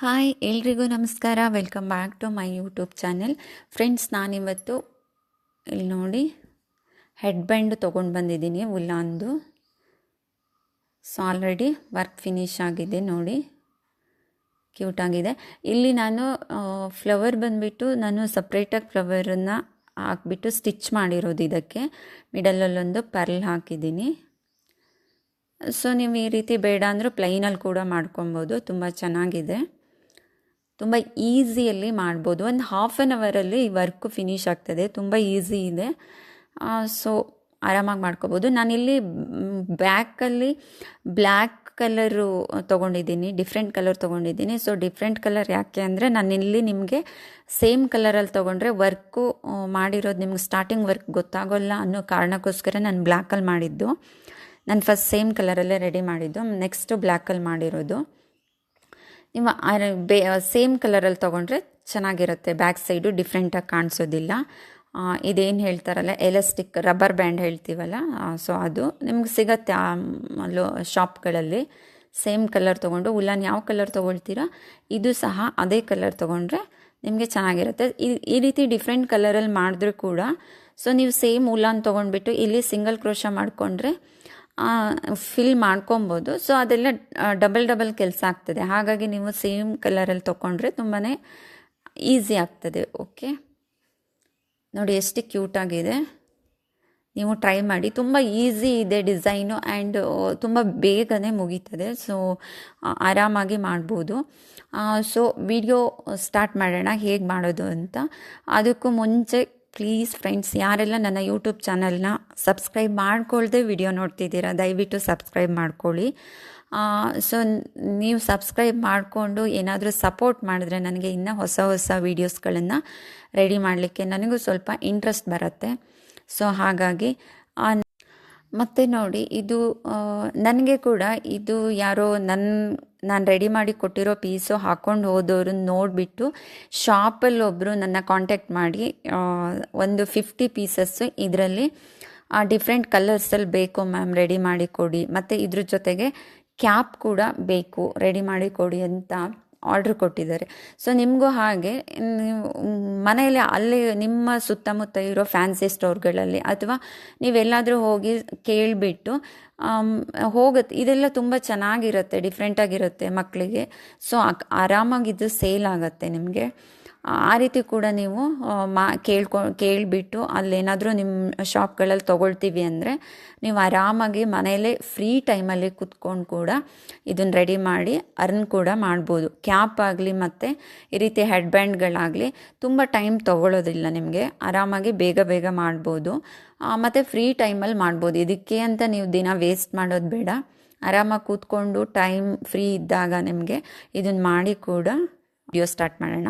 Hi ಎಲ್ರಿಗೂ ನಮಸ್ಕಾರ. Welcome back to my YouTube channel friends ನಾನಿವತ್ತು ಇಲ್ಲಿ ನೋಡಿ ಹೆಡ್ ಬ್ಯಾಂಡ್ ತೊಗೊಂಡು ಬಂದಿದ್ದೀನಿ ಉಲ್ಲಾಂದು ಸೊ ಆಲ್ರೆಡಿ ವರ್ಕ್ ಫಿನಿಶ್ ಆಗಿದೆ ನೋಡಿ. ಕ್ಯೂಟ್ ಆಗಿದೆ. ಇಲ್ಲಿ ನಾನು ಫ್ಲವರ್ ಬಂದುಬಿಟ್ಟು ನಾನು ಸಪ್ರೇಟಾಗಿ ಫ್ಲವರನ್ನು ಹಾಕ್ಬಿಟ್ಟು ಸ್ಟಿಚ್ ಮಾಡಿರೋದು ಇದಕ್ಕೆ. ಮಿಡಲಲ್ಲೊಂದು ಪರ್ಲ್ ಹಾಕಿದ್ದೀನಿ. ಸೊ ನೀವು ಈ ರೀತಿ ಬೇಡ ಅಂದರೂ ಪ್ಲೈನಲ್ಲಿ ಕೂಡ ಮಾಡ್ಕೊಬೋದು. ತುಂಬ ಚೆನ್ನಾಗಿದೆ. ತುಂಬ ಈಸಿಯಲ್ಲಿ ಮಾಡ್ಬೋದು. ಒಂದು ಹಾಫ್ ಆನ್ ಅವರಲ್ಲಿ ವರ್ಕು ಫಿನಿಶ್ ಆಗ್ತದೆ. ತುಂಬ ಈಸಿ ಇದೆ. ಸೊ ಆರಾಮಾಗಿ ಮಾಡ್ಕೋಬೋದು. ನಾನಿಲ್ಲಿ ಬ್ಯಾಕಲ್ಲಿ ಬ್ಲ್ಯಾಕ್ ಕಲರು ತೊಗೊಂಡಿದ್ದೀನಿ. ಡಿಫ್ರೆಂಟ್ ಕಲರ್ ತೊಗೊಂಡಿದ್ದೀನಿ. ಸೊ ಡಿಫ್ರೆಂಟ್ ಕಲರ್ ಯಾಕೆ ಅಂದರೆ ನಾನಿಲ್ಲಿ ನಿಮಗೆ ಸೇಮ್ ಕಲರಲ್ಲಿ ತೊಗೊಂಡ್ರೆ ವರ್ಕು ಮಾಡಿರೋದು ನಿಮ್ಗೆ ಸ್ಟಾರ್ಟಿಂಗ್ ವರ್ಕ್ ಗೊತ್ತಾಗೋಲ್ಲ ಅನ್ನೋ ಕಾರಣಕ್ಕೋಸ್ಕರ ನಾನು ಬ್ಲ್ಯಾಕಲ್ಲಿ ಮಾಡಿದ್ದು. ನಾನು ಫಸ್ಟ್ ಸೇಮ್ ಕಲರಲ್ಲೇ ರೆಡಿ ಮಾಡಿದ್ದು. ನೆಕ್ಸ್ಟು ಬ್ಲ್ಯಾಕಲ್ಲಿ ಮಾಡಿರೋದು. ನೀವು ಬೇ ಸೇಮ್ ಕಲರಲ್ಲಿ ತೊಗೊಂಡ್ರೆ ಚೆನ್ನಾಗಿರುತ್ತೆ. ಬ್ಯಾಕ್ ಸೈಡು ಡಿಫ್ರೆಂಟಾಗಿ ಕಾಣಿಸೋದಿಲ್ಲ. ಇದೇನು ಹೇಳ್ತಾರಲ್ಲ ಎಲಾಸ್ಟಿಕ್ ರಬ್ಬರ್ ಬ್ಯಾಂಡ್ ಹೇಳ್ತೀವಲ್ಲ ಸೊ ಅದು ನಿಮ್ಗೆ ಸಿಗತ್ತೆ ಆ ಲೋ ಶಾಪ್ಗಳಲ್ಲಿ ಸೇಮ್ ಕಲರ್ ತೊಗೊಂಡು ಉಲ್ಲನ್ ಯಾವ ಕಲರ್ ತೊಗೊಳ್ತೀರಾ, ಇದು ಸಹ ಅದೇ ಕಲರ್ ತೊಗೊಂಡ್ರೆ ನಿಮಗೆ ಚೆನ್ನಾಗಿರುತ್ತೆ. ಈ ಈ ರೀತಿ ಡಿಫ್ರೆಂಟ್ ಕಲರಲ್ಲಿ ಮಾಡಿದ್ರೂ ಕೂಡ ಸೊ ನೀವು ಸೇಮ್ ಉಲ್ಲಾನ್ ತೊಗೊಂಡ್ಬಿಟ್ಟು ಇಲ್ಲಿ ಸಿಂಗಲ್ ಕ್ರೋಶ ಮಾಡಿಕೊಂಡ್ರೆ ಫಿಲ್ ಮಾಡ್ಕೊಬೋದು. ಸೊ ಅದೆಲ್ಲ ಡಬಲ್ ಡಬಲ್ ಕೆಲಸ ಆಗ್ತದೆ. ಹಾಗಾಗಿ ನೀವು ಸೇಮ್ ಕಲರಲ್ಲಿ ತೊಗೊಂಡ್ರೆ ತುಂಬಾ ಈಸಿ ಆಗ್ತದೆ. ಓಕೆ ನೋಡಿ, ಎಷ್ಟು ಕ್ಯೂಟಾಗಿದೆ ನೀವು ಟ್ರೈ ಮಾಡಿ. ತುಂಬ ಈಸಿ ಇದೆ ಡಿಸೈನು ಆ್ಯಂಡ್ ತುಂಬ ಬೇಗನೆ ಮುಗೀತದೆ. ಸೊ ಆರಾಮಾಗಿ ಮಾಡ್ಬೋದು. ಸೊ ವಿಡಿಯೋ ಸ್ಟಾರ್ಟ್ ಮಾಡೋಣ. ಹೇಗೆ ಮಾಡೋದು ಅಂತ. ಅದಕ್ಕೂ ಮುಂಚೆ ಪ್ಲೀಸ್ ಫ್ರೆಂಡ್ಸ್ ಯಾರೆಲ್ಲ ನನ್ನ ಯೂಟ್ಯೂಬ್ ಚಾನಲ್ನ ಸಬ್ಸ್ಕ್ರೈಬ್ ಮಾಡ್ಕೊಳ್ದೆ ವಿಡಿಯೋ ನೋಡ್ತಿದ್ದೀರಾ, ದಯವಿಟ್ಟು ಸಬ್ಸ್ಕ್ರೈಬ್ ಮಾಡ್ಕೊಳ್ಳಿ. ಸೊ ನೀವು ಸಬ್ಸ್ಕ್ರೈಬ್ ಮಾಡಿಕೊಂಡು ಏನಾದರೂ ಸಪೋರ್ಟ್ ಮಾಡಿದ್ರೆ ನನಗೆ ಇನ್ನೂ ಹೊಸ ಹೊಸ ವೀಡಿಯೋಸ್ಗಳನ್ನು ರೆಡಿ ಮಾಡಲಿಕ್ಕೆ ನನಗೂ ಸ್ವಲ್ಪ ಇಂಟ್ರೆಸ್ಟ್ ಬರುತ್ತೆ. ಸೊ ಹಾಗಾಗಿ ಮತ್ತು ನೋಡಿ, ಇದು ನನಗೆ ಕೂಡ ಇದು ಯಾರೋ ನನ್ನ ನಾನು ರೆಡಿ ಮಾಡಿ ಕೊಟ್ಟಿರೋ ಪೀಸು ಹಾಕ್ಕೊಂಡು ಹೋದವರು ನೋಡಿಬಿಟ್ಟು ಶಾಪಲ್ಲಿ ಒಬ್ಬರು ನನ್ನ ಕಾಂಟ್ಯಾಕ್ಟ್ ಮಾಡಿ ಒಂದು ಫಿಫ್ಟಿ ಪೀಸಸ್ಸು ಇದರಲ್ಲಿ ಡಿಫ್ರೆಂಟ್ ಕಲರ್ಸಲ್ಲಿ ಬೇಕು ಮ್ಯಾಮ್ ರೆಡಿ ಮಾಡಿ ಕೊಡಿ. ಮತ್ತು ಇದ್ರ ಜೊತೆಗೆ ಕ್ಯಾಪ್ ಕೂಡ ಬೇಕು ರೆಡಿ ಮಾಡಿ ಕೊಡಿ ಅಂತ. ಆರ್ಡ್ರ್ ಕೊಟ್ಟಿದ್ದಾರೆ. ಸೊ ನಿಮಗೂ ಹಾಗೆ ಮನೆಯಲ್ಲಿ ಅಲ್ಲಿ, ನಿಮ್ಮ ಸುತ್ತಮುತ್ತ ಇರೋ ಫ್ಯಾನ್ಸಿ ಸ್ಟೋರ್ಗಳಲ್ಲಿ ಅಥವಾ ನೀವೆಲ್ಲಾದರೂ ಹೋಗಿ ಕೇಳಿಬಿಟ್ಟು ಹೋಗುತ್ತೆ ಇದೆಲ್ಲ ತುಂಬ ಚೆನ್ನಾಗಿರುತ್ತೆ ಡಿಫ್ರೆಂಟಾಗಿರುತ್ತೆ ಮಕ್ಕಳಿಗೆ. ಸೊ ಆರಾಮಾಗಿದ್ದು ಸೇಲ್ ಆಗುತ್ತೆ ನಿಮಗೆ. ಆ ರೀತಿ ಕೂಡ ನೀವು ಮಾ, ಕೇಳ್ಕೊ, ಕೇಳಿಬಿಟ್ಟು ಅಲ್ಲೇನಾದರೂ ನಿಮ್ಮ ಶಾಪ್ಗಳಲ್ಲಿ ತೊಗೊಳ್ತೀವಿ ಅಂದರೆ ನೀವು ಆರಾಮಾಗಿ ಮನೆಯಲ್ಲೇ ಫ್ರೀ ಟೈಮಲ್ಲಿ ಕುತ್ಕೊಂಡು ಕೂಡ ಇದನ್ನು ರೆಡಿ ಮಾಡಿ ಅರ್ನ್ ಕೂಡ ಮಾಡ್ಬೋದು. ಕ್ಯಾಪ್ ಆಗಲಿ ಮತ್ತು ಈ ರೀತಿ ಹೆಡ್ ಬ್ಯಾಂಡ್ಗಳಾಗಲಿ ತುಂಬ ಟೈಮ್ ತೊಗೊಳ್ಳೋದಿಲ್ಲ ನಿಮಗೆ. ಆರಾಮಾಗಿ ಬೇಗ ಬೇಗ ಮಾಡ್ಬೋದು. ಮತ್ತು ಫ್ರೀ ಟೈಮಲ್ಲಿ ಮಾಡ್ಬೋದು. ಇದಕ್ಕೆ ಅಂತ ನೀವು ದಿನ ವೇಸ್ಟ್ ಮಾಡೋದು ಬೇಡ. ಆರಾಮಾಗಿ ಕೂತ್ಕೊಂಡು ಟೈಮ್ ಫ್ರೀ ಇದ್ದಾಗ ನಿಮಗೆ ಇದನ್ನು ಮಾಡಿ ಕೂಡ ವಿಡಿಯೋ ಸ್ಟಾರ್ಟ್ ಮಾಡೋಣ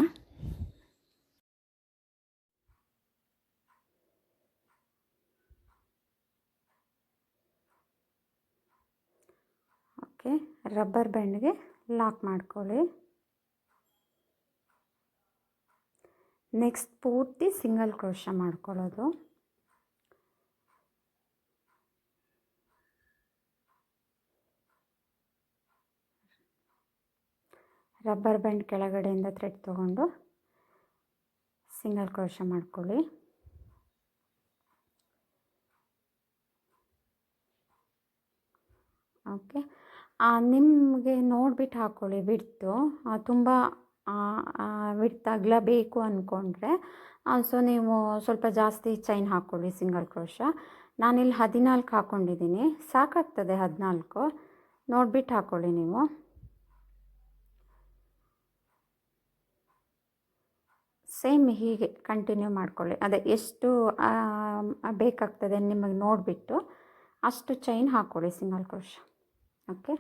ಓಕೆ ರಬ್ಬರ್ ಬ್ಯಾಂಡ್ಗೆ ಲಾಕ್ ಮಾಡ್ಕೊಳ್ಳಿ. ನೆಕ್ಸ್ಟ್ ಪೂರ್ತಿ ಸಿಂಗಲ್ ಕ್ರೋಶ ಮಾಡ್ಕೊಳ್ಳೋದು. ರಬ್ಬರ್ ಬ್ಯಾಂಡ್ ಕೆಳಗಡೆಯಿಂದ ಥ್ರೆಡ್ ತೊಗೊಂಡು ಸಿಂಗಲ್ ಕ್ರೋಶ ಮಾಡ್ಕೊಳ್ಳಿ. ಓಕೆ. ನಿಮಗೆ ನೋಡ್ಬಿಟ್ಟು ಹಾಕ್ಕೊಳ್ಳಿ ವಿಡ್ತು. ತುಂಬ ವಿಡ್ತ್ ಅಗಲ ಬೇಕು ಅಂದ್ಕೊಂಡ್ರೆ ಸೊ ನೀವು ಸ್ವಲ್ಪ ಜಾಸ್ತಿ ಚೈನ್ ಹಾಕ್ಕೊಳ್ಳಿ ಸಿಂಗಲ್ ಕ್ರೋಶ. ನಾನಿಲ್ಲಿ ಹದಿನಾಲ್ಕು ಹಾಕ್ಕೊಂಡಿದ್ದೀನಿ ಸಾಕಾಗ್ತದೆ ಹದಿನಾಲ್ಕು. ನೋಡ್ಬಿಟ್ಟು ಹಾಕ್ಕೊಳ್ಳಿ ನೀವು. ಸೇಮ್ ಹೀಗೆ ಕಂಟಿನ್ಯೂ ಮಾಡ್ಕೊಳ್ಳಿ. ಅದೇ, ಎಷ್ಟು ಬೇಕಾಗ್ತದೆ ನಿಮಗೆ ನೋಡಿಬಿಟ್ಟು ಅಷ್ಟು ಚೈನ್ ಹಾಕ್ಕೊಳ್ಳಿ ಸಿಂಗಲ್ ಕ್ರೋಶ. ಓಕೆ?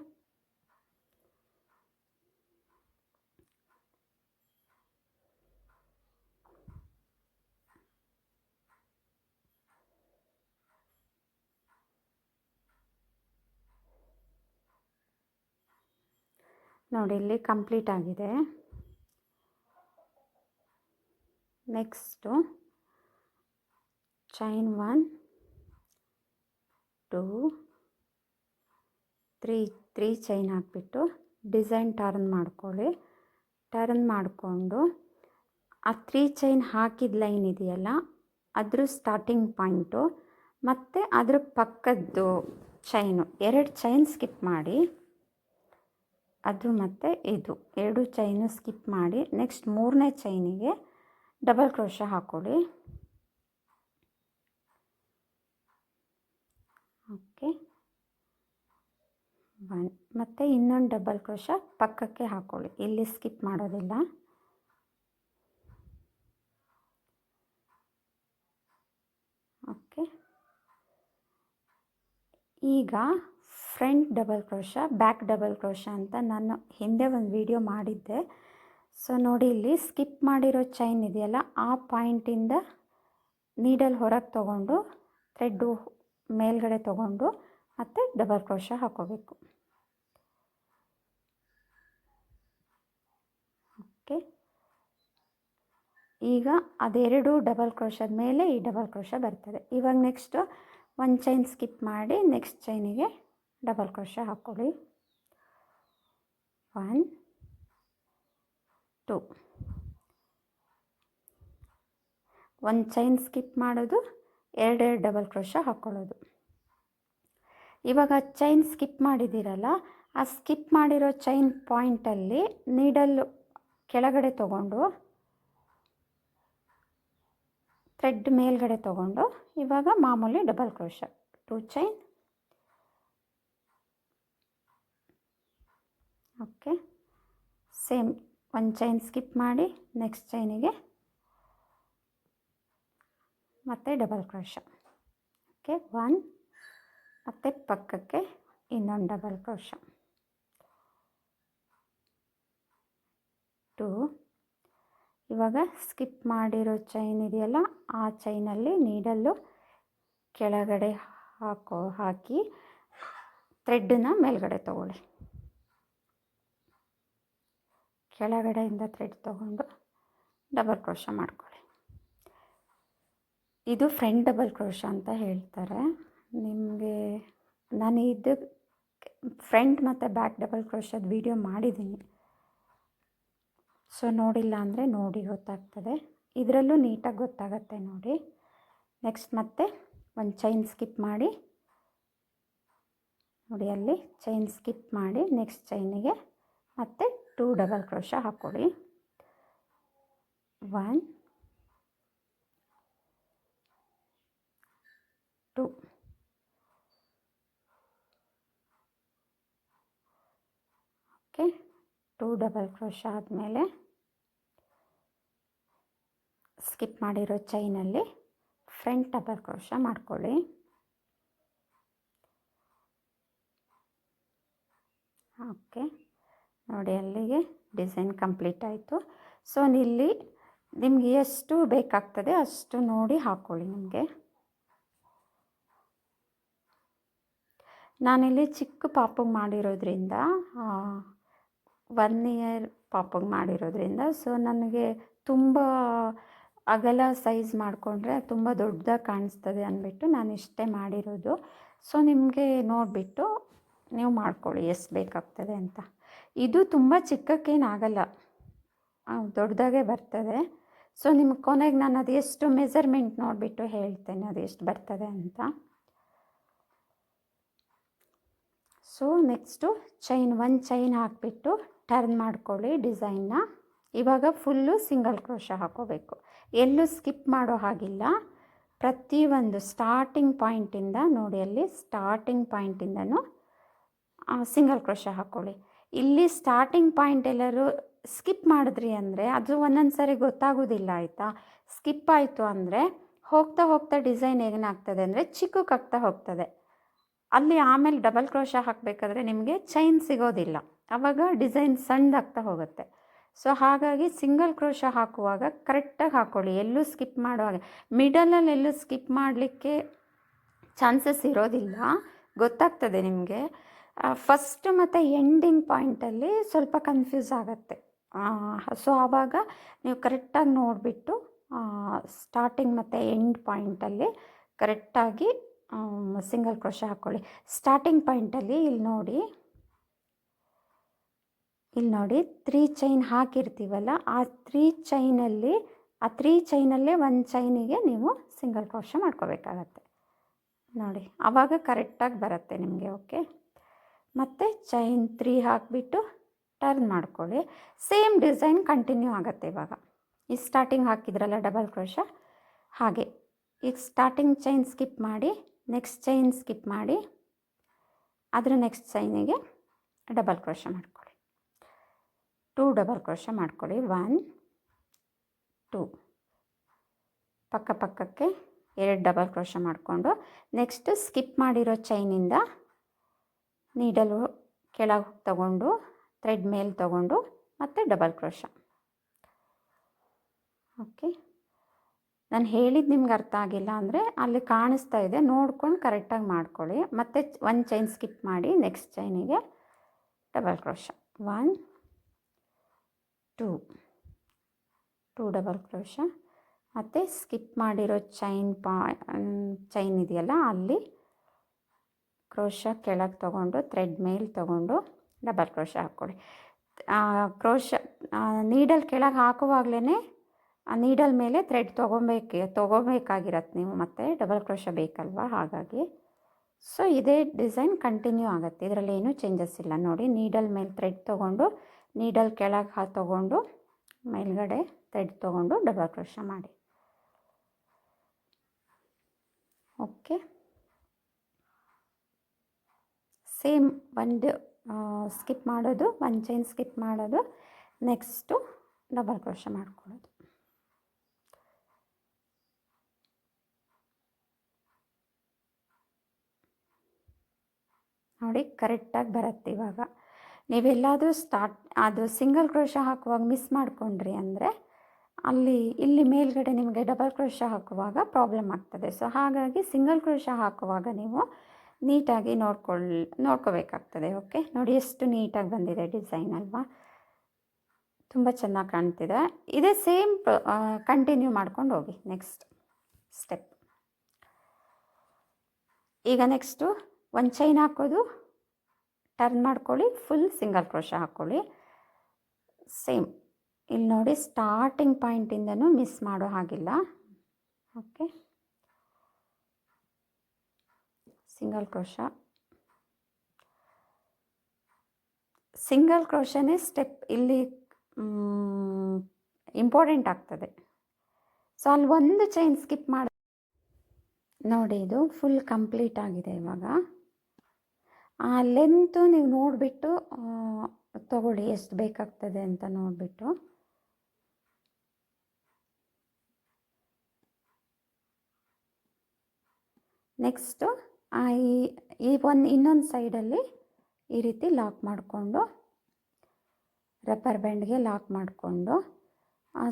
ನೋಡಿ, ಇಲ್ಲಿ ಕಂಪ್ಲೀಟ್ ಆಗಿದೆ. Next chain one two three three chain ಹಾಕ್ಬಿಟ್ಟು ಡಿಸೈನ್ ಟರ್ನ್ ಮಾಡ್ಕೊಳ್ಳಿ. ಟರ್ನ್ ಮಾಡಿಕೊಂಡು, ಆ ತ್ರೀ ಚೈನ್ ಹಾಕಿದ ಲೈನ್ ಇದೆಯಲ್ಲ, ಅದ್ರ ಸ್ಟಾರ್ಟಿಂಗ್ ಪಾಯಿಂಟು ಮತ್ತು ಅದ್ರ ಪಕ್ಕದ್ದು ಚೈನು ಎರಡು ಚೈನ್ ಸ್ಕಿಪ್ ಮಾಡಿ. ಅದು ಮತ್ತು ಇದು. ಎರಡು ಚೈನು ಸ್ಕಿಪ್ ಮಾಡಿ ನೆಕ್ಸ್ಟ್ ಮೂರನೇ ಚೈನಿಗೆ ಡಬಲ್ ಕ್ರೋಶ ಹಾಕ್ಕೊಳ್ಳಿ ಓಕೆ ಒನ್ ಮತ್ತು ಇನ್ನೊಂದು ಡಬಲ್ ಕ್ರೋಶ ಪಕ್ಕಕ್ಕೆ ಹಾಕ್ಕೊಳ್ಳಿ ಇಲ್ಲಿ ಸ್ಕಿಪ್ ಮಾಡೋದಿಲ್ಲ. ಓಕೆ ಈಗ front double crochet, back double crochet ಅಂತ ನಾನು ಹಿಂದೆ ಒಂದು ವಿಡಿಯೋ ಮಾಡಿದ್ದೆ. ಸೊ ನೋಡಿ ಇಲ್ಲಿ ಸ್ಕಿಪ್ ಮಾಡಿರೋ ಚೈನ್ ಇದೆಯಲ್ಲ, ಆ ಪಾಯಿಂಟಿಂದ ನೀಡಲ್ ಹೊರಗೆ ತೊಗೊಂಡು ಥ್ರೆಡ್ಡು ಮೇಲ್ಗಡೆ ತೊಗೊಂಡು ಮತ್ತು ಡಬಲ್ ಕ್ರೋಶ ಹಾಕೋಬೇಕು. ಓಕೆ ಈಗ ಅದೆರಡು ಡಬಲ್ ಕ್ರೋಶದ ಮೇಲೆ ಈ ಡಬಲ್ ಕ್ರೋಶ ಬರ್ತದೆ. ಇವಾಗ ನೆಕ್ಸ್ಟು ಒಂದು ಚೈನ್ ಸ್ಕಿಪ್ ಮಾಡಿ ನೆಕ್ಸ್ಟ್ ಚೈನಿಗೆ ಡಬಲ್ ಕ್ರೋಶ ಹಾಕ್ಕೊಳ್ಳಿ ಒನ್ ಟು ಒಂದು ಚೈನ್ ಸ್ಕಿಪ್ ಮಾಡೋದು ಎರಡೆರಡು ಡಬಲ್ ಕ್ರೋಶ ಹಾಕ್ಕೊಳ್ಳೋದು ಇವಾಗ ಚೈನ್ ಸ್ಕಿಪ್ ಮಾಡಿದ್ದೀರಲ್ಲ, ಆ ಸ್ಕಿಪ್ ಮಾಡಿರೋ ಚೈನ್ ಪಾಯಿಂಟಲ್ಲಿ ನೀಡಲ್ ಕೆಳಗಡೆ ತಗೊಂಡು ಥ್ರೆಡ್ ಮೇಲ್ಗಡೆ ತಗೊಂಡು, ಇವಾಗ ಮಾಮೂಲಿ double crochet two chain okay. Same ಒಂದು ಚೈನ್ ಸ್ಕಿಪ್ ಮಾಡಿ ನೆಕ್ಸ್ಟ್ ಚೈನಿಗೆ ಮತ್ತು ಡಬಲ್ ಕ್ರೋಶ. Okay, one. ಮತ್ತು ಪಕ್ಕಕ್ಕೆ ಇನ್ನೊಂದು ಡಬಲ್ ಕ್ರೋಶ. ಟೂ. ಇವಾಗ ಸ್ಕಿಪ್ ಮಾಡಿರೋ ಚೈನ್ ಇದೆಯಲ್ಲ, ಆ ಚೈನಲ್ಲಿ ನೀಡಲ್ಲು ಕೆಳಗಡೆ ಹಾಕೋ, ಹಾಕಿ ಥ್ರೆಡ್ಡನ್ನ ಮೇಲ್ಗಡೆ ತಗೊಳ್ಳಿ. ಕೆಳಗಡೆಯಿಂದ ಥ್ರೆಡ್ ತೊಗೊಂಡು ಡಬಲ್ ಕ್ರೋಶ ಮಾಡ್ಕೊಳ್ಳಿ. ಇದು ಫ್ರಂಟ್ ಡಬಲ್ ಕ್ರೋಶ ಅಂತ ಹೇಳ್ತಾರೆ. ನಿಮಗೆ ನಾನು ಇದು ಫ್ರಂಟ್ ಮತ್ತು ಬ್ಯಾಕ್ ಡಬಲ್ ಕ್ರೋಶದ ವಿಡಿಯೋ ಮಾಡಿದ್ದೀನಿ. ಸೊ ನೋಡಿಲ್ಲ ಅಂದರೆ ನೋಡಿ ಗೊತ್ತಾಗ್ತದೆ. ಇದರಲ್ಲೂ ನೀಟಾಗಿ ಗೊತ್ತಾಗತ್ತೆ ನೋಡಿ. ನೆಕ್ಸ್ಟ್ ಮತ್ತೆ ಒಂದು ಚೈನ್ ಸ್ಕಿಪ್ ಮಾಡಿ. ನೋಡಿ ಅಲ್ಲಿ ಚೈನ್ ಸ್ಕಿಪ್ ಮಾಡಿ ನೆಕ್ಸ್ಟ್ ಚೈನಿಗೆ ಮತ್ತೆ ಟೂ ಡಬಲ್ ಕ್ರೋಶ ಹಾಕ್ಕೊಳ್ಳಿ one, two. Okay, two double crochet ಆದಮೇಲೆ ಸ್ಕಿಪ್ ಮಾಡಿರೋ ಚೈನಲ್ಲಿ ಫ್ರಂಟ್ ಡಬಲ್ ಕ್ರೋಶ ಮಾಡ್ಕೊಳ್ಳಿ. ಓಕೆ. ನೋಡಿ ಅಲ್ಲಿಗೆ ಡಿಸೈನ್ ಕಂಪ್ಲೀಟ್ ಆಯಿತು. ಸೊ ಇಲ್ಲಿ ನಿಮಗೆ ಎಷ್ಟು ಬೇಕಾಗ್ತದೆ ಅಷ್ಟು ನೋಡಿ ಹಾಕ್ಕೊಳ್ಳಿ ನಿಮಗೆ. ನಾನಿಲ್ಲಿ ಚಿಕ್ಕ ಪಾಪಗೆ ಮಾಡಿರೋದ್ರಿಂದ ಒನ್ ಇಯರ್ ಪಾಪಗೆ ಮಾಡಿರೋದ್ರಿಂದ ಸೊ ನನಗೆ ತುಂಬ ಅಗಲ ಸೈಜ್ ಮಾಡಿಕೊಂಡ್ರೆ ತುಂಬ ದೊಡ್ಡದಾಗಿ ಕಾಣಿಸ್ತದೆ ಅಂದ್ಬಿಟ್ಟು ನಾನು ಇಷ್ಟೇ ಮಾಡಿರೋದು. ಸೊ ನಿಮಗೆ ನೋಡಿಬಿಟ್ಟು ನೀವು ಮಾಡ್ಕೊಳ್ಳಿ, ಎಷ್ಟು ಬೇಕಾಗ್ತದೆ ಅಂತ. ಇದು ತುಂಬ ಚಿಕ್ಕಕ್ಕೇನಾಗಲ್ಲ. ದೊಡ್ಡದಾಗೆ ಬರ್ತದೆ. ಸೊ ನಿಮ್ಮ ಕೊನೆಗೆ ನಾನು ಅದು ಎಷ್ಟು ಮೆಸರ್ಮೆಂಟ್ ನೋಡಿಬಿಟ್ಟು ಹೇಳ್ತೇನೆ, ಅದು ಎಷ್ಟು ಬರ್ತದೆ ಅಂತ. ಸೊ ನೆಕ್ಸ್ಟು ಚೈನ್ ಒಂದು ಚೈನ್ ಹಾಕಿಬಿಟ್ಟು ಟರ್ನ್ ಮಾಡ್ಕೊಳ್ಳಿ ಡಿಸೈನ್ನ ಇವಾಗ ಫುಲ್ಲು ಸಿಂಗಲ್ ಕ್ರೋಶ ಹಾಕೋಬೇಕು. ಎಲ್ಲೂ ಸ್ಕಿಪ್ ಮಾಡೋ ಹಾಗಿಲ್ಲ. ಪ್ರತಿಯೊಂದು ಸ್ಟಾರ್ಟಿಂಗ್ ಪಾಯಿಂಟಿಂದ ನೋಡಿ, ಅಲ್ಲಿ ಸ್ಟಾರ್ಟಿಂಗ್ ಪಾಯಿಂಟಿಂದನೂ ಸಿಂಗಲ್ ಕ್ರೋಶ ಹಾಕ್ಕೊಳ್ಳಿ ಇಲ್ಲಿ ಸ್ಟಾರ್ಟಿಂಗ್ ಪಾಯಿಂಟ್ ಎಲ್ಲರೂ ಸ್ಕಿಪ್ ಮಾಡಿದ್ರಿ ಅಂದರೆ ಅದು ಒಂದೊಂದು ಸಾರಿ ಗೊತ್ತಾಗೋದಿಲ್ಲ, ಆಯಿತಾ? ಸ್ಕಿಪ್ ಆಯಿತು ಅಂದರೆ ಹೋಗ್ತಾ ಹೋಗ್ತಾ ಡಿಸೈನ್ ಏನಾಗ್ತದೆ ಅಂದರೆ ಚಿಕ್ಕಕ್ಕಾಗ್ತಾ ಹೋಗ್ತದೆ. ಅಲ್ಲಿ ಆಮೇಲೆ ಡಬಲ್ ಕ್ರೋಶ ಹಾಕಬೇಕಾದ್ರೆ ನಿಮಗೆ ಚೈನ್ ಸಿಗೋದಿಲ್ಲ. ಆವಾಗ ಡಿಸೈನ್ ಸಣ್ಣದಾಗ್ತಾ ಹೋಗುತ್ತೆ. ಸೊ ಹಾಗಾಗಿ ಸಿಂಗಲ್ ಕ್ರೋಶ ಹಾಕುವಾಗ ಕರೆಕ್ಟಾಗಿ ಹಾಕ್ಕೊಳ್ಳಿ ಎಲ್ಲೂ ಸ್ಕಿಪ್ ಮಾಡುವಾಗ ಮಿಡಲಲ್ಲಿ ಎಲ್ಲೂ ಸ್ಕಿಪ್ ಮಾಡಲಿಕ್ಕೆ ಚಾನ್ಸಸ್ ಇರೋದಿಲ್ಲ. ಗೊತ್ತಾಗ್ತದೆ ನಿಮಗೆ. ಫಸ್ಟ್ ಮತ್ತು ಎಂಡಿಂಗ್ ಪಾಯಿಂಟಲ್ಲಿ ಸ್ವಲ್ಪ ಕನ್ಫ್ಯೂಸ್ ಆಗುತ್ತೆ. ಸೊ ಆವಾಗ ನೀವು ಕರೆಕ್ಟಾಗಿ ನೋಡಿಬಿಟ್ಟು ಸ್ಟಾರ್ಟಿಂಗ್ ಮತ್ತು ಎಂಡ್ ಪಾಯಿಂಟಲ್ಲಿ ಕರೆಕ್ಟಾಗಿ ಸಿಂಗಲ್ ಕ್ರೋಶ ಹಾಕ್ಕೊಳ್ಳಿ ಸ್ಟಾರ್ಟಿಂಗ್ ಪಾಯಿಂಟಲ್ಲಿ ಇಲ್ಲಿ ನೋಡಿ ಇಲ್ಲಿ ನೋಡಿ ತ್ರೀ ಚೈನ್ ಹಾಕಿರ್ತೀವಲ್ಲ, ಆ ತ್ರೀ ಚೈನಲ್ಲಿ ಆ ತ್ರೀ ಚೈನಲ್ಲೇ ಒಂದು ಚೈನಿಗೆ ನೀವು ಸಿಂಗಲ್ ಕ್ರೋಶ ಮಾಡ್ಕೋಬೇಕಾಗತ್ತೆ. ನೋಡಿ, ಆವಾಗ ಕರೆಕ್ಟಾಗಿ ಬರುತ್ತೆ ನಿಮಗೆ ಓಕೆ ಮತ್ತು ಚೈನ್ ತ್ರೀ ಹಾಕಿಬಿಟ್ಟು ಟರ್ನ್ ಮಾಡ್ಕೊಳ್ಳಿ. ಸೇಮ್ ಡಿಸೈನ್ ಕಂಟಿನ್ಯೂ ಆಗುತ್ತೆ ಇವಾಗ. ಈ ಸ್ಟಾರ್ಟಿಂಗ್ ಹಾಕಿದ್ರಲ್ಲ ಡಬಲ್ ಕ್ರೋಶ ಹಾಗೆ. ಈಗ ಸ್ಟಾರ್ಟಿಂಗ್ ಚೈನ್ ಸ್ಕಿಪ್ ಮಾಡಿ ನೆಕ್ಸ್ಟ್ ಚೈನ್ ಸ್ಕಿಪ್ ಮಾಡಿ, ಅದರ ನೆಕ್ಸ್ಟ್ ಚೈನಿಗೆ ಡಬಲ್ ಕ್ರೋಶ ಮಾಡ್ಕೊಳ್ಳಿ. ಟೂ ಡಬಲ್ ಕ್ರೋಶ ಮಾಡ್ಕೊಳ್ಳಿ. ಒನ್ ಟೂ ಪಕ್ಕ ಪಕ್ಕಕ್ಕೆ ಎರಡು ಡಬಲ್ ಕ್ರೋಶ ಮಾಡಿಕೊಂಡು ನೆಕ್ಸ್ಟ್ ಸ್ಕಿಪ್ ಮಾಡಿರೋ ಚೈನಿಂದ ನೀಡಲು ಕೆಳಗೆ ತಗೊಂಡು ಥ್ರೆಡ್ ಮೇಲೆ ತಗೊಂಡು ಮತ್ತು ಡಬಲ್ ಕ್ರೋಶ ಓಕೆ ನಾನು ಹೇಳಿದ್ದು ನಿಮ್ಗೆ ಅರ್ಥ ಆಗಿಲ್ಲ ಅಂದರೆ ಅಲ್ಲಿ ಕಾಣಿಸ್ತಾ ಇದೆ, ನೋಡ್ಕೊಂಡು ಕರೆಕ್ಟಾಗಿ ಮಾಡ್ಕೊಳ್ಳಿ. ಮತ್ತು ಒಂದು ಚೈನ್ ಸ್ಕಿಪ್ ಮಾಡಿ next ಚೈನಿಗೆ double crochet one two two double crochet ಮತ್ತು ಸ್ಕಿಪ್ ಮಾಡಿರೋ ಚೈನ್ ಪಾ ಚೈನ್ ಇದೆಯಲ್ಲ, ಅಲ್ಲಿ ಕ್ರೋಶ ಕೆಳಗೆ ತೊಗೊಂಡು ಥ್ರೆಡ್ ಮೇಲೆ ತೊಗೊಂಡು ಡಬಲ್ ಕ್ರೋಶ ಹಾಕ್ಕೊಳ್ಳಿ ಕ್ರೋಶ ನೀಡಲ್ ಕೆಳಗೆ ಹಾಕುವಾಗಲೇ ಆ ನೀಡಲ್ ಮೇಲೆ ಥ್ರೆಡ್ ತೊಗೊಬೇಕು, ತೊಗೋಬೇಕಾಗಿರತ್ತೆ ನೀವು, ಮತ್ತು ಡಬಲ್ ಕ್ರೋಶ ಬೇಕಲ್ವ ಹಾಗಾಗಿ. ಸೊ ಇದೇ ಡಿಸೈನ್ ಕಂಟಿನ್ಯೂ ಆಗುತ್ತೆ. ಇದರಲ್ಲಿ ಏನೂ ಚೇಂಜಸ್ ಇಲ್ಲ. ನೋಡಿ ನೀಡಲ್ ಮೇಲೆ ಥ್ರೆಡ್ ತೊಗೊಂಡು ನೀಡಲ್ ಕೆಳಗೆ ಹಾ, ತೊಗೊಂಡು, ಮೇಲ್ಗಡೆ ಥ್ರೆಡ್ ತೊಗೊಂಡು ಡಬಲ್ ಕ್ರೋಶ ಮಾಡಿ. ಓಕೆ ಸೇಮ್ ಒಂದು ಸ್ಕಿಪ್ ಮಾಡೋದು ಒಂದು ಚೈನ್ ಸ್ಕಿಪ್ ಮಾಡೋದು ನೆಕ್ಸ್ಟು ಡಬಲ್ ಕ್ರೋಶ ಮಾಡ್ಕೊಳ್ಳೋದು. ನೋಡಿ ಕರೆಕ್ಟಾಗಿ ಬರುತ್ತೆ ಇವಾಗ. ನೀವೆಲ್ಲಾದರೂ ಸ್ಟಾರ್ಟ್ ಅದು ಸಿಂಗಲ್ ಕ್ರೋಶ ಹಾಕುವಾಗ ಮಿಸ್ ಮಾಡಿಕೊಂಡ್ರಿ ಅಂದರೆ, ಅಲ್ಲಿ, ಇಲ್ಲಿ ಮೇಲ್ಗಡೆ ನಿಮಗೆ ಡಬಲ್ ಕ್ರೋಶ ಹಾಕುವಾಗ ಪ್ರಾಬ್ಲಮ್ ಆಗ್ತದೆ. ಸೊ ಹಾಗಾಗಿ ಸಿಂಗಲ್ ಕ್ರೋಶ ಹಾಕುವಾಗ ನೀವು ನೀಟಾಗಿ ನೋಡ್ಕೊಳ್ಳಿ ನೋಡ್ಕೋಬೇಕಾಗ್ತದೆ, ಓಕೆ? ನೋಡಿ, ಎಷ್ಟು ನೀಟಾಗಿ ಬಂದಿದೆ ಡಿಸೈನ್ ಅಲ್ವಾ? ತುಂಬ ಚೆನ್ನಾಗಿ ಕಾಣ್ತಿದೆ. ಇದೇ ಸೇಮ್ ಕಂಟಿನ್ಯೂ ಮಾಡ್ಕೊಂಡು ಹೋಗಿ, ನೆಕ್ಸ್ಟ್ ಸ್ಟೆಪ್. ಈಗ ನೆಕ್ಸ್ಟು ಒಂದು ಚೈನ್ ಹಾಕೋದು, ಟರ್ನ್ ಮಾಡ್ಕೊಳ್ಳಿ, ಫುಲ್ ಸಿಂಗಲ್ ಕ್ರೋಶ ಹಾಕ್ಕೊಳ್ಳಿ ಸೇಮ್. ಇಲ್ಲಿ ನೋಡಿ, ಸ್ಟಾರ್ಟಿಂಗ್ ಪಾಯಿಂಟಿಂದನೂ ಮಿಸ್ ಮಾಡೋ ಹಾಗಿಲ್ಲ, ಓಕೆ? Single crochet. ಸಿಂಗಲ್ ಕ್ರೋಶನೇ ಸ್ಟೆಪ್ ಇಲ್ಲಿ ಇಂಪಾರ್ಟೆಂಟ್ ಆಗ್ತದೆ. ಸೊ, ಅಲ್ಲಿ ಒಂದು ಚೈನ್ ಸ್ಕಿಪ್ ಮಾಡಿ, ನೋಡಿ, ಇದು ಫುಲ್ ಕಂಪ್ಲೀಟ್ ಆಗಿದೆ ಇವಾಗ. ಆ ಲೆಂತು ನೀವು ನೋಡಿಬಿಟ್ಟು ತಗೊಳ್ಳಿ, ಎಷ್ಟು ಬೇಕಾಗ್ತದೆ ಅಂತ ನೋಡಿಬಿಟ್ಟು. ನೆಕ್ಸ್ಟು ಈ ಈ ಒಂದು, ಇನ್ನೊಂದು ಸೈಡಲ್ಲಿ ಈ ರೀತಿ ಲಾಕ್ ಮಾಡಿಕೊಂಡು ರಬ್ಬರ್ ಬ್ಯಾಂಡ್ಗೆ ಲಾಕ್ ಮಾಡಿಕೊಂಡು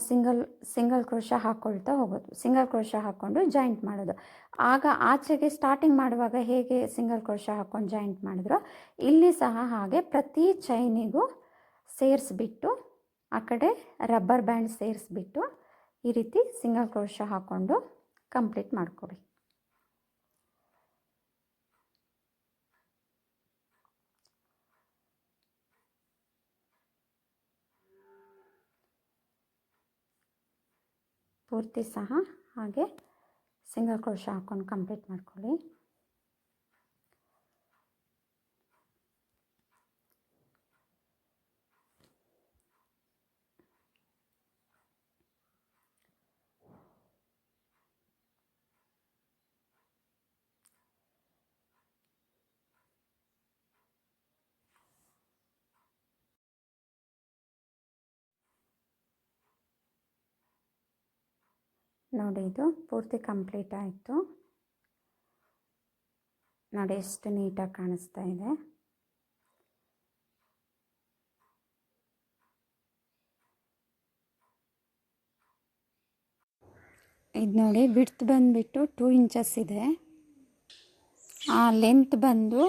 ಸಿಂಗಲ್ ಸಿಂಗಲ್ ಕ್ರೋಶ ಹಾಕ್ಕೊಳ್ತಾ ಹೋಗೋದು. ಸಿಂಗಲ್ ಕ್ರೋಶ ಹಾಕ್ಕೊಂಡು ಜಾಯಿಂಟ್ ಮಾಡೋದು. ಆಗ ಆಚೆಗೆ ಸ್ಟಾರ್ಟಿಂಗ್ ಮಾಡುವಾಗ ಹೇಗೆ ಸಿಂಗಲ್ ಕ್ರೋಶ ಹಾಕ್ಕೊಂಡು ಜಾಯಿಂಟ್ ಮಾಡಿದ್ರು, ಇಲ್ಲಿ ಸಹ ಹಾಗೆ ಪ್ರತಿ ಚೈನಿಗೂ ಸೇರಿಸ್ಬಿಟ್ಟು, ಆ ಕಡೆ ರಬ್ಬರ್ ಬ್ಯಾಂಡ್ ಸೇರಿಸ್ಬಿಟ್ಟು ಈ ರೀತಿ ಸಿಂಗಲ್ ಕ್ರೋಶ ಹಾಕ್ಕೊಂಡು ಕಂಪ್ಲೀಟ್ ಮಾಡ್ಕೊಳ್ಳಿ ಪೂರ್ತಿ ಸಹ ಹಾಗೆ ಸಿಂಗಲ್ ಕ್ರೋಶ ಹಾಕ್ಕೊಂಡು ಕಂಪ್ಲೀಟ್ ಮಾಡ್ಕೊಳ್ಳಿ. ನೋಡಿ ಇದು ಪೂರ್ತಿ ಕಂಪ್ಲೀಟ್ ಆಯಿತು. ನೋಡಿ ಎಷ್ಟು ನೀಟಾಗಿ ಕಾಣಿಸ್ತಾ ಇದೆ. ಇದು ನೋಡಿ ಬಿಡ್ತ್ ಬಂದುಬಿಟ್ಟು ಟೂ ಇಂಚಸ್ ಇದೆ. ಆ ಲೆಂತ್ ಬಂದು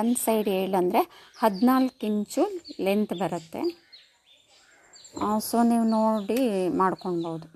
ಒಂದು ಸೈಡ್ ಏಳು ಅಂದರೆ ಹದಿನಾಲ್ಕು ಇಂಚು ಲೆಂತ್ ಬರುತ್ತೆ. ಸೊ ನೀವು ನೋಡಿ ಮಾಡ್ಕೊಳ್ಬೋದು.